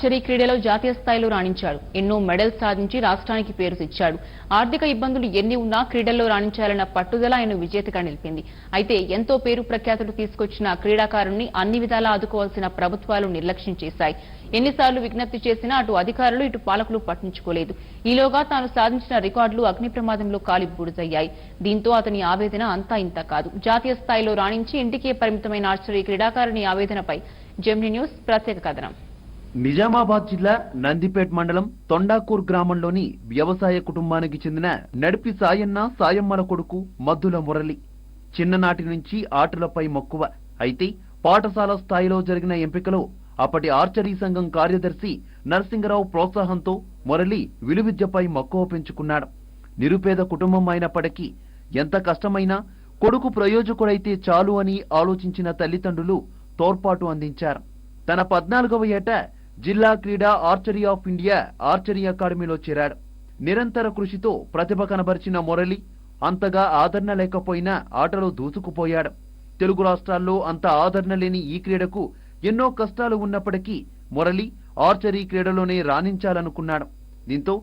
Archery క్రీడలో జాతీయ స్థాయిలో రాణించాడు. ఎన్నో మెడల్స్ సాధించి రాష్ట్రానికి పేరు తెచ్చాడు. ఆర్థిక ఇబ్బందులు ఎన్ని ఉన్నా క్రీడల్లో రాణించాలన్న పట్టుదల ఆయన విజేతగా నిలిపింది. అయితే ఎంతో పేరు ప్రఖ్యాతులు తీసుకొచ్చిన క్రీడాకారుణ్ణి అన్ని విధాలా ఆదుకోవాల్సిన ప్రభుత్వాలు నిర్లక్ష్యం చేశాయి. ఎన్నిసార్లు విజ్ఞప్తి చేసినా అటు అధికారులు ఇటు పాలకులు పట్టించుకోలేదు. ఈలోగా తాను సాధించిన రికార్డులు అగ్ని ప్రమాదంలో కాలి బూడిదయ్యాయి. దీంతో అతని ఆవేదన అంతా ఇంత కాదు. జాతీయ స్థాయిలో రాణించి ఇంటికే పరిమితమైన ఆర్చరీ క్రీడాకారుని ఆవేదనపై జెమిని న్యూస్ ప్రత్యేక కథనం. నిజామాబాద్ జిల్లా నందిపేట్ మండలం తొండాకూర్ గ్రామంలోని వ్యవసాయ కుటుంబానికి చెందిన నడిపి సాయన్న సాయమ్మల కొడుకు మద్దుల మురళి. చిన్ననాటి నుంచి ఆటలపై మక్కువ. అయితే పాఠశాల స్థాయిలో జరిగిన ఎంపికలో అప్పటి ఆర్చరీ సంఘం కార్యదర్శి నరసింగరావు ప్రోత్సాహంతో మురళి విలువిద్యపై మక్కువ పెంచుకున్నాడు. నిరుపేద కుటుంబం అయినప్పటికీ ఎంత కష్టమైనా కొడుకు ప్రయోజకుడైతే చాలు అని ఆలోచించిన తల్లిదండ్రులు తోడ్పాటు అందించారు. తన పద్నాలుగవ ఏట జిల్లా క్రీడా ఆర్చరీ ఆఫ్ ఇండియా ఆర్చరీ అకాడమీలో చేరాడు. నిరంతర కృషితో ప్రతిభ కనబరిచిన మురళి అంతగా ఆదరణ లేకపోయినా ఆటలో దూసుకుపోయాడు. తెలుగు రాష్ట్రాల్లో అంత ఆదరణ లేని ఈ క్రీడకు ఎన్నో కష్టాలు ఉన్నప్పటికీ మురళి ఆర్చరీ క్రీడలోనే రాణించాలనుకున్నాడు. దీంతో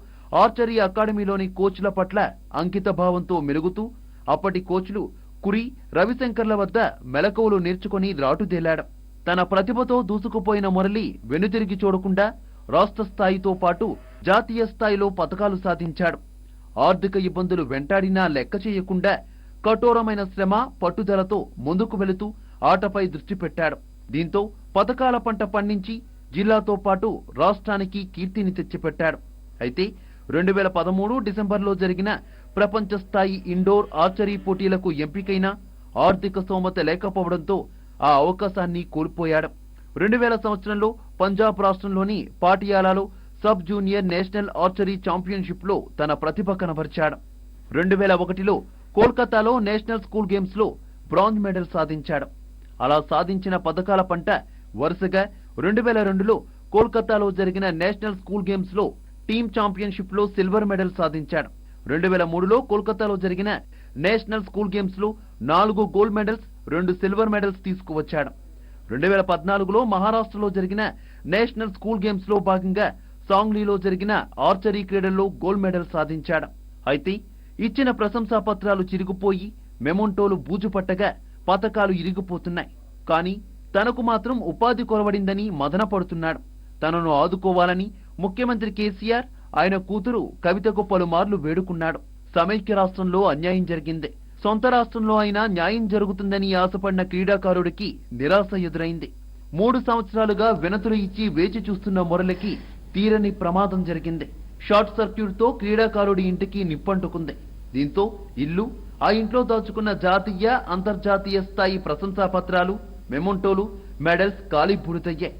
ఆర్చరీ అకాడమీలోని కోచ్ల పట్ల అంకిత భావంతో మెలుగుతూ అప్పటి కోచ్లు కురి రవిశంకర్ల వద్ద మెలకువలు నేర్చుకుని రాటుదేలాడు తన ప్రతిభతో దూసుకుపోయిన మురళి వెనుతిరిగి చూడకుండా రాష్ట్ర స్థాయితో పాటు జాతీయ స్థాయిలో పథకాలు సాధించాడు. ఆర్థిక ఇబ్బందులు వెంటాడినా లెక్క చేయకుండా కఠోరమైన శ్రమ పట్టుదలతో ముందుకు వెళుతూ ఆటపై దృష్టి పెట్టాడు. దీంతో పథకాల పంట పండించి జిల్లాతో పాటు రాష్ట్రానికి కీర్తిని తెచ్చిపెట్టాడు. అయితే రెండు వేల పదమూడు డిసెంబర్లో జరిగిన ప్రపంచ స్థాయి ఇండోర్ ఆర్చరీ పోటీలకు ఎంపికైన ఆర్థిక స్తోమత లేకపోవడంతో ఆ అవకాశాన్ని కోల్పోయాడు. రెండు వేల సంవత్సరంలో పంజాబ్ రాష్ట్రంలోని పాటియాలాలో సబ్ జూనియర్ నేషనల్ ఆర్చరీ ఛాంపియన్షిప్లో తన ప్రతిభ కనబరిచాడు. రెండు వేల ఒకటిలో కోల్కతాలో నేషనల్ స్కూల్ గేమ్స్లో బ్రాంజ్ మెడల్ సాధించాడు. అలా సాధించిన పథకాల పంట వరుసగా రెండు వేల రెండులో కోల్కతాలో జరిగిన నేషనల్ స్కూల్ గేమ్స్లో టీమ్ ఛాంపియన్షిప్లో సిల్వర్ మెడల్ సాధించాడు. రెండు వేల మూడులో కోల్కతాలో జరిగిన నేషనల్ స్కూల్ గేమ్స్లో నాలుగు గోల్డ్ మెడల్స్ రెండు సిల్వర్ మెడల్స్ తీసుకువచ్చాడు. రెండు వేల పద్నాలుగులో మహారాష్ట్రలో జరిగిన నేషనల్ స్కూల్ గేమ్స్లో భాగంగా సాంగ్లీలో జరిగిన ఆర్చరీ క్రీడల్లో గోల్డ్ మెడల్ సాధించాడు. అయితే ఇచ్చిన ప్రశంసా పత్రాలు చిరిగిపోయి మెమొంటోలు బూజు పట్టగా పథకాలు ఇరిగిపోతున్నాయి. కానీ తనకు మాత్రం ఉపాధి కొరవడిందని మదనపడుతున్నాడు తనను ఆదుకోవాలని ముఖ్యమంత్రి కేసీఆర్ ఆయన కూతురు కవితకు పలుమార్లు వేడుకున్నాడు. సమైక్య రాష్ట్రంలో అన్యాయం జరిగింది. సొంత రాష్ట్రంలో అయినా న్యాయం జరుగుతుందని ఆశపడిన క్రీడాకారుడికి నిరాశ ఎదురైంది. మూడు సంవత్సరాలుగా వెనతులు ఇచ్చి వేచి చూస్తున్న మురళికి తీరని ప్రమాదం జరిగింది. షార్ట్ సర్క్యూట్తో క్రీడాకారుడి ఇంటికి నిప్పంటుకుంది. దీంతో ఇల్లు ఆ ఇంట్లో దాచుకున్న జాతీయ అంతర్జాతీయ స్థాయి ప్రశంసా పత్రాలు మెమొంటోలు మెడల్స్ కాలిబూడితయ్యాయి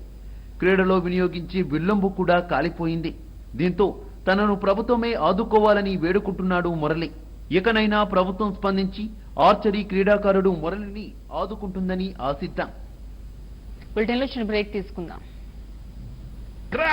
క్రీడలో వినియోగించి విల్లంబు కూడా కాలిపోయింది. దీంతో తనను ప్రభుత్వమే ఆదుకోవాలని వేడుకుంటున్నాడు మురళి. ఇకనైనా ప్రభుత్వం స్పందించి ఆర్చరీ క్రీడాకారుడు మురళిని ఆదుకుంటుందని ఆశిద్దాం. చిన్న బ్రేక్ తీసుకుందాం.